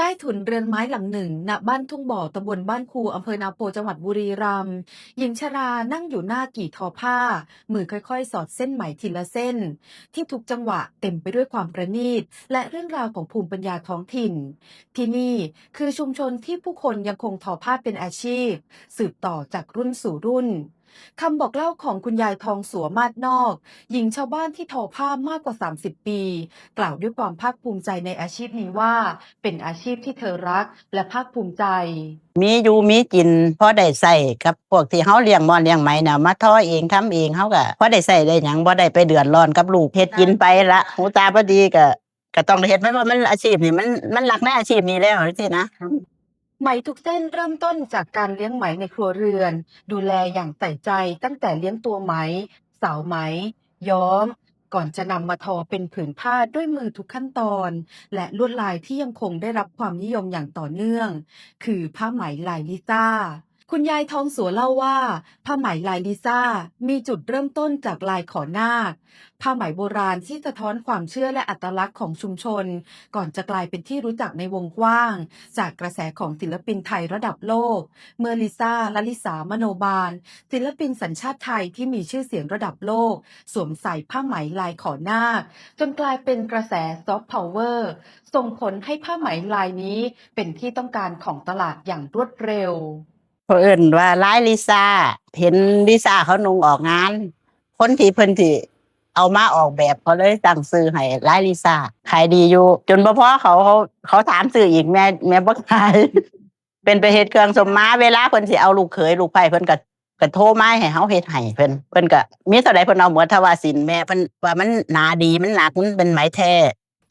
ใต้ถุนเรือนไม้หลังหนึ่งณบ้านทุ่งบ่อตำบลบ้านครูอำเภอนาโพจังหวัดบุรีรัมย์หญิงชรานั่งอยู่หน้ากี่ทอผ้า มือค่อยๆ สอดเส้นไหมทีละเส้น ที่ทุกจังหวะเต็มไปด้วยความประณีต และเรื่องราวของภูมิปัญญาท้องถิ่น ที่นี่คือชุมชนที่ผู้คนยังคงทอผ้าเป็นอาชีพ สืบต่อจากรุ่นสู่รุ่น คำบอกเล่าของคุณยายทองสัวมาดนอก หญิงชาวบ้านที่ทอผ้ามากกว่า 30 ปี กล่าวด้วยความภาคภูมิใจในอาชีพนี้ว่า เป็นอาชีพที่เธอรักและภาคภูมิใจ มีอยู่มีกินพอได้ใส่กับพวกที่เฮาเลี้ยงมอนเลี้ยงไหมน่ะมาทอเองทำเองเฮาก็พอได้ใส่ได้หยังบ่ได้ไปเดือดร้อนกับลูกเฮ็ดกินไปละหูตาบ่ดีก็ก็ต้องเฮ็ดไมันว่ามันอาชีพนี่มันมันรักในอาชีพนี้แล้วจังซี่นะ ไหมทุกเส้นเริ่มต้นจากการเลี้ยงไหมในครัวเรือน ดูแลอย่างใส่ใจตั้งแต่เลี้ยงตัวไหม สาวไหม ย้อม ก่อนจะนำมาทอเป็นผืนผ้าด้วยมือทุกขั้นตอน และลวดลายที่ยังคงได้รับความนิยมอย่างต่อเนื่อง คือผ้าไหมลายลิซ่า คุณยายทองสัวเล่าว่า ผ้าไหมลายลิซ่า มีจุดเริ่มต้นจากลายขอนาค ผ้าไหมโบราณที่สะท้อนความเชื่อและอัตลักษณ์ของชุมชน ก่อนจะกลายเป็นที่รู้จักในวงกว้าง จากกระแสของศิลปินไทยระดับโลก เมื่อลิซ่าและลิสามโนบาล ศิลปินสัญชาติไทยที่มีชื่อเสียงระดับโลก สวมใส่ผ้าไหมลายขอนาค จนกลายเป็นกระแสซอฟต์พาวเวอร์ส่งผลให้ผ้าไหมลายนี้เป็นที่ต้องการของตลาดอย่างรวดเร็ว เพิ่นว่าร้ายลิซ่าเห็นลิซ่าเขานุงออกงาน คนที่เพิ่นที่เอามาออกแบบเขาเลยตั้งซื้อให้ร้ายลิซ่าขายดีอยู่ จนบ่พอเขาเขาเขาถามซื้ออีกแม่แม่บ่ขาย เป็นไปเฮ็ดเครื่องสมมาเวลาเพิ่นสิเอาลูกเขยลูกไผ่เพิ่นก็ก็โทรมาให้เฮาเฮ็ดให้เพิ่นเพิ่นก็มีเท่าใดเพิ่นเอาหมดถ้าว่าสินแม่เพิ่นว่ามันหนาดีมันหนักมันเป็นไหมแท้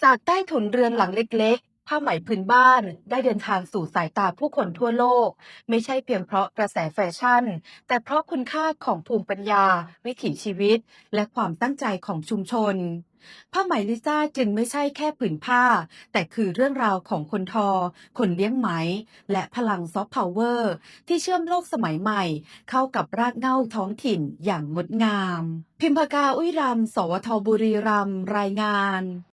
จากใต้ถุนเรือนหลังเล็ก ผ้าไหมพื้นบ้านได้เดินทางสู่สายตาผู้คนทั่วโลก ไม่ใช่เพียงเพราะกระแสแฟชั่น แต่เพราะคุณค่าของภูมิปัญญา วิถีชีวิต และความตั้งใจของชุมชน ผ้าไหมลิซ่าจึงไม่ใช่แค่ผืนผ้า แต่คือเรื่องราวของคนทอ คนเลี้ยงไหม และพลังซอฟต์พาวเวอร์ ที่เชื่อมโลกสมัยใหม่ เข้ากับรากเหง้าท้องถิ่นอย่างงดงาม พิมพากาอุ้ยรำสวทบุรีรัมรายงาน